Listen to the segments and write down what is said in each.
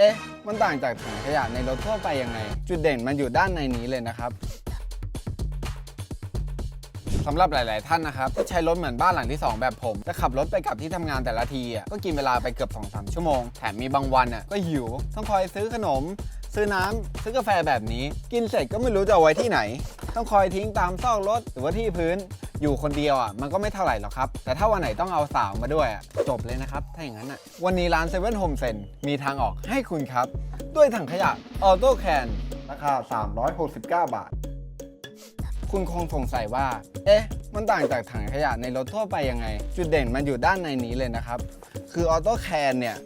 เอ๊ะ มันต่างจากถังขยะในรถทั่วไปยังไง จุดเด่นมันอยู่ด้านในนี้เลยนะครับสำหรับหลาย ๆ ท่านนะครับที่ใช้รถเหมือนบ้านหลังที่ 2 แบบผมจะขับรถไปกับที่ทำงานแต่ละทีอะก็กินเวลาไปเกือบ2อสชั่วโมง แถมมีบางวันอะก็หิว ต้องคอยซื้อขนม ซื้อน้ำซื้อกาแฟแบบนี้ กินเสร็จก็ไม่รู้จะเอาไว้ที่ไหน ต้องคอยทิ้งตามซอกรถหรือว่าที่พื้น อยู่คนเดียวอะมันก็ไม่เท่าไหร่หรอกครับ แต่ถ้าวันไหนต้องเอาสาวมาด้วยอะจบเลยนะครับ ถ้าอย่างนั้นอะวันนี้ร้านเซเว่นโฮมเซนมีทางออกให้คุณครับ ด้วยถังขยะออโต้แคนราคา 369 บาท คุณคงสงสัยว่า เอ๊ะ มันต่างจากถังขยะในรถทั่วไปยังไง จุดเด่นมันอยู่ด้านในนี้เลยนะครับ คือออโต้แคนเนี่ย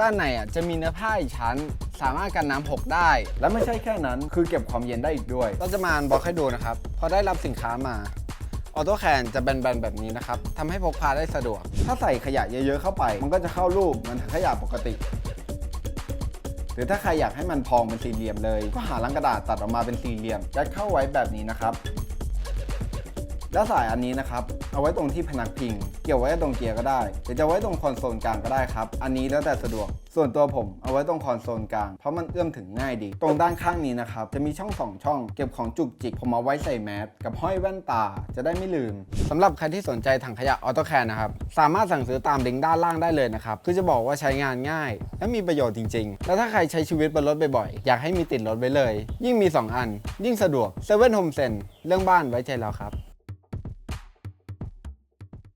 ด้านในอะจะมีเนื้อผ้าอีกชั้น สามารถกันน้ำหกได้ และไม่ใช่แค่นั้นคือเก็บความเย็นได้อีกด้วยเราจะมาบอกให้ดูนะครับ พอได้รับสินค้ามาออโต้แคนจะแบนๆแบบนี้นะครับทำให้พกพาได้สะดวก ถ้าใส่ขยะเยอะๆเข้าไป มันก็จะเข้ารูปเหมันขยะปกติ หรือถ้าใครอยากให้มันพองเป็นสี่เหลี่ยมเลย ก็หาลังกระดาษตัดออกมาเป็นสี่เหลี่ยมยัดเข้าไว้แบบนี้นะครับ แล้วสายอันนี้นะครับ เอาไว้ตรงที่พนักพิง เกี่ยวไว้ตรงเกียร์ก็ได้หรือจะไว้ตรงคอนโซลกลางก็ได้ครับ อันนี้แล้วแต่สะดวก ส่วนตัวผมเอาไว้ตรงคอนโซลกลาง เพราะมันเอื้อมถึงง่ายดี ตรงด้านข้างนี้นะครับ จะมีช่องสองช่อง เก็บของจุกจิก ผมเอาไว้ใส่แมสกับห้อยแว่นตา จะได้ไม่ลืมสำหรับใครที่สนใจถังขยะออโต้แคนนะครับ สามารถสั่งซื้อตามลิงก์ด้านล่างได้เลยนะครับ คือจะบอกว่าใช้งานง่าย และมีประโยชน์จริง ๆ แล้วถ้าใครใช้ชีวิตบนรถบ่อยๆ อยากให้มีติดรถไว้เลย ยิ่งมี 2 อัน ยิ่งสะดวก7 Home Sense เรื่องบ้านไว้ใจเราครับ